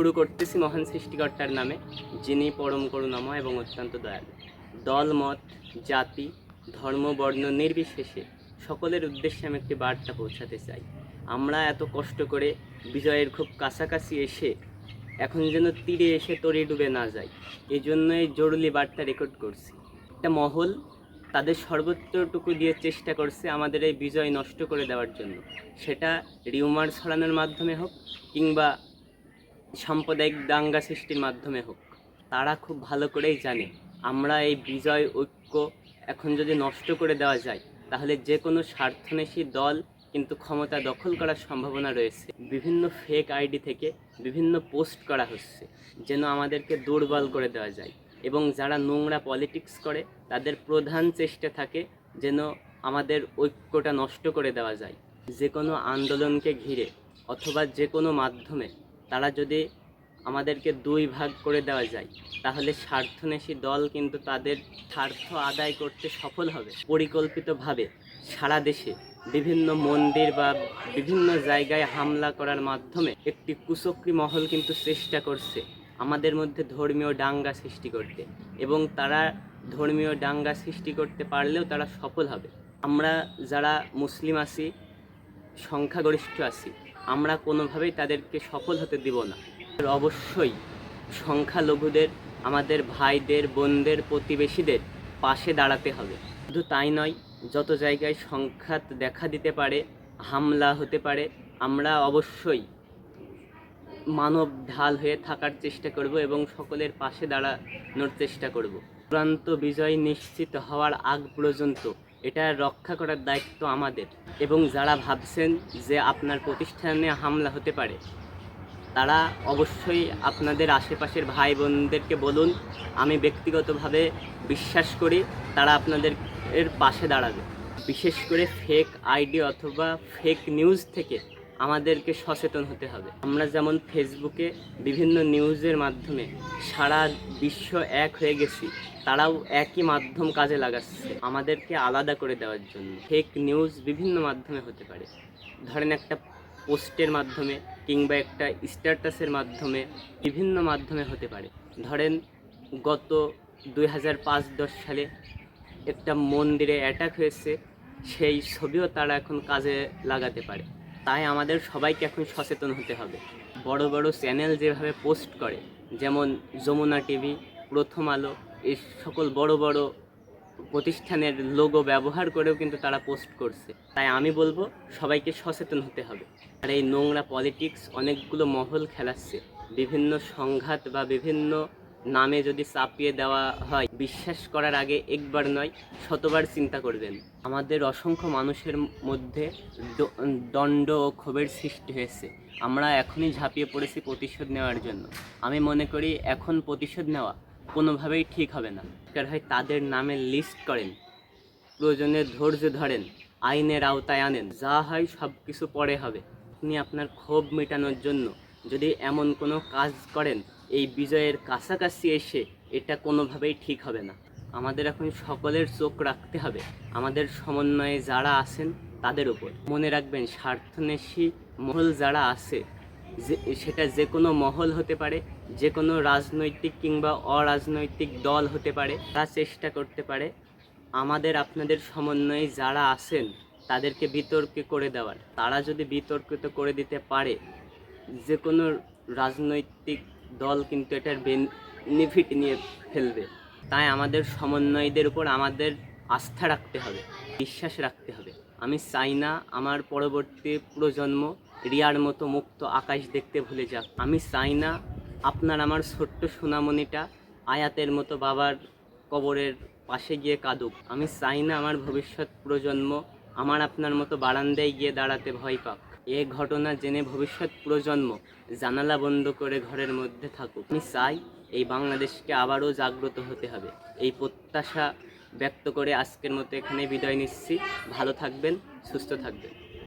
শুরু করতেছি মহান সৃষ্টিকর্তার নামে, যিনি পরম করুণাময় এবং অত্যন্ত দয়ালু। দল, মত, জাতি, ধর্ম, বর্ণ নির্বিশেষে সকলের উদ্দেশ্যে আমি একটি বার্তা পৌঁছাতে চাই। আমরা এত কষ্ট করে বিজয়ের খুব কাছাকাছি এসে এখন যেন তীরে এসে তরি ডুবে না যায় এই জন্যই জরুরি বার্তা রেকর্ড করছি। একটা মহল তাদের সর্বোচ্চটুকু দিয়ে চেষ্টা করছে আমাদের এই বিজয় নষ্ট করে দেওয়ার জন্য। সেটা রিউমার ছড়ানোর মাধ্যমে হোক কিংবা সাম্প্রদায়িক দাঙ্গা সৃষ্টির মাধ্যমে হোক, তারা খুব ভালো করেই জানে আমরা এই বিজয় ঐক্য এখন যদি নষ্ট করে দেওয়া যায়, তাহলে যে কোনো স্বার্থনেশী দল কিন্তু ক্ষমতা দখল করার সম্ভাবনা রয়েছে। বিভিন্ন ফেক আইডি থেকে বিভিন্ন পোস্ট করা হচ্ছে যেন আমাদেরকে দুর্বল করে দেওয়া যায় এবং যারা নোংরা পলিটিক্স করে, তাদের প্রধান চেষ্টা থাকে যেন আমাদের ঐক্যটা নষ্ট করে দেওয়া যায়। যে কোনো আন্দোলনকে ঘিরে অথবা যে কোনো মাধ্যমে তারা যদি আমাদেরকে দুই ভাগ করে দেওয়া যায়, তাহলে স্বার্থনেশী দল কিন্তু তাদের স্বার্থ আদায় করতে সফল হবে। পরিকল্পিতভাবে সারা দেশে বিভিন্ন মন্দির বা বিভিন্ন জায়গায় হামলা করার মাধ্যমে একটি কুচক্রী মহল কিন্তু চেষ্টা করছে আমাদের মধ্যে ধর্মীয় ডাঙ্গা সৃষ্টি করতে। এবং তারা ধর্মীয় ডাঙ্গা সৃষ্টি করতে পারলেও তারা সফল হবে। আমরা যারা মুসলিম আছি, সংখ্যাগরিষ্ঠ আছি আমরা কোনোভাবেই তাদেরকে সফল হতে দিব না। অবশ্যই সংখ্যালঘুদের, আমাদের ভাইদের, বোনদের, প্রতিবেশীদের পাশে দাঁড়াতে হবে। শুধু তাই নয়, যত জায়গায় সংঘাত দেখা দিতে পারে, হামলা হতে পারে, আমরা অবশ্যই মানব ঢাল হয়ে থাকার চেষ্টা করব এবং সকলের পাশে দাঁড়ানোর চেষ্টা করব। চূড়ান্ত বিজয় নিশ্চিত হওয়ার আগ পর্যন্ত এটা রক্ষা করার দায়িত্ব আমাদের এবং যারা ভাবছেন যে আপনার প্রতিষ্ঠানে হামলা হতে পারে, তারা অবশ্যই আপনাদের আশেপাশের ভাই বোনদেরকে বলুন, আমি ব্যক্তিগতভাবে বিশ্বাস করি তারা আপনাদের এর পাশে দাঁড়াবে। বিশেষ করে ফেক আইডি অথবা ফেক নিউজ থেকে আমাদেরকে সচেতন হতে হবে। আমরা যেমন ফেসবুকে বিভিন্ন নিউজের মাধ্যমে সারা বিশ্ব এক হয়ে গেছি, তারাও একই মাধ্যম কাজে লাগাচ্ছে আমাদেরকে আলাদা করে দেওয়ার জন্য। ফেক নিউজ বিভিন্ন মাধ্যমে হতে পারে। ধরেন একটা পোস্টের মাধ্যমে কিংবা একটা স্ট্যাটাসের মাধ্যমে বিভিন্ন মাধ্যমে হতে পারে। ধরেন গত দুই হাজার পাঁচ দশ সালে একটা মন্দিরে অ্যাটাক হয়েছে, সেই ছবিও তারা এখন কাজে লাগাতে পারে। তাই আমাদের সবাইকে এখন সচেতন হতে হবে। বড় বড় চ্যানেল যেভাবে পোস্ট করে, যেমন যমুনা টিভি, প্রথম আলো, এই সকল বড় বড় প্রতিষ্ঠানের লোগো ব্যবহার করেও কিন্তু তারা পোস্ট করছে। তাই আমি বলব, সবাইকে সচেতন হতে হবে। আর এই নোংরা পলিটিক্স অনেকগুলো মহল খেলাচ্ছে। বিভিন্ন সংঘাত বা বিভিন্ন নামে যদি চাপিয়ে দেওয়া হয়, বিশ্বাস করার আগে একবার নয়, শতবার চিন্তা করবেন। আমাদের অসংখ্য মানুষের মধ্যে দণ্ড ও ক্ষোভের সৃষ্টি হয়েছে। আমরা এখনই ঝাঁপিয়ে পড়েছি প্রতিশোধ নেওয়ার জন্য। আমি মনে করি, এখন প্রতিশোধ নেওয়া কোনোভাবেই ঠিক হবে না। হয় তাদের নামে লিস্ট করেন, প্রয়োজনে ধৈর্য ধরেন, আইনের আওতায় আনেন। যা হয় সব কিছু পরে হবে। আপনি আপনার ক্ষোভ মেটানোর জন্য যদি এমন কোনো কাজ করেন, এই বিজয়ের কাছাকাছি এসে এটা কোনোভাবেই ঠিক হবে না। আমাদের এখন সকলের চোখ রাখতে হবে। আমাদের সমন্বয়ে যারা আছেন, তাদের উপর। মনে রাখবেন স্বার্থনেশী মহল যারা আছে, যে, সেটা যে কোনো মহল হতে পারে, যে কোনো রাজনৈতিক কিংবা অরাজনৈতিক দল হতে পারে, তারা চেষ্টা করতে পারে আমাদের, আপনাদের সমন্বয়ে যারা আছেন, তাদেরকে বিতর্কে করে দেওয়ার। তারা যদি বিতর্কিত করে দিতে পারে যে কোনো রাজনৈতিক দল কিন্তু এটার বেনিফিট নিয়ে ফেলবে। তাই আমাদের সমন্বয়দের উপর আমাদের আস্থা রাখতে হবে, বিশ্বাস রাখতে হবে। আমি চাই না আমার পরবর্তী প্রজন্ম রিয়ার মতো মুক্ত আকাশ দেখতে ভুলে যাক। আমি চাই না আপনার আমার ছোট্ট সোনামণিটা আয়াতের মতো বাবার কবরের পাশে গিয়ে কাঁদুক। আমি চাই না আমার ভবিষ্যৎ প্রজন্ম আমার আপনার মতো বারান্দায় গিয়ে দাঁড়াতে ভয় পাক। এ ঘটনা জেনে ভবিষ্যৎ প্রজন্ম জানালা বন্ধ করে ঘরের মধ্যে থাকুক। আমি চাই এই বাংলাদেশকে আবারও জাগ্রত হতে হবে। এই প্রত্যাশা ব্যক্ত করে আজকের মতো এখানে বিদায় নিচ্ছি। ভালো থাকবেন, সুস্থ থাকবেন।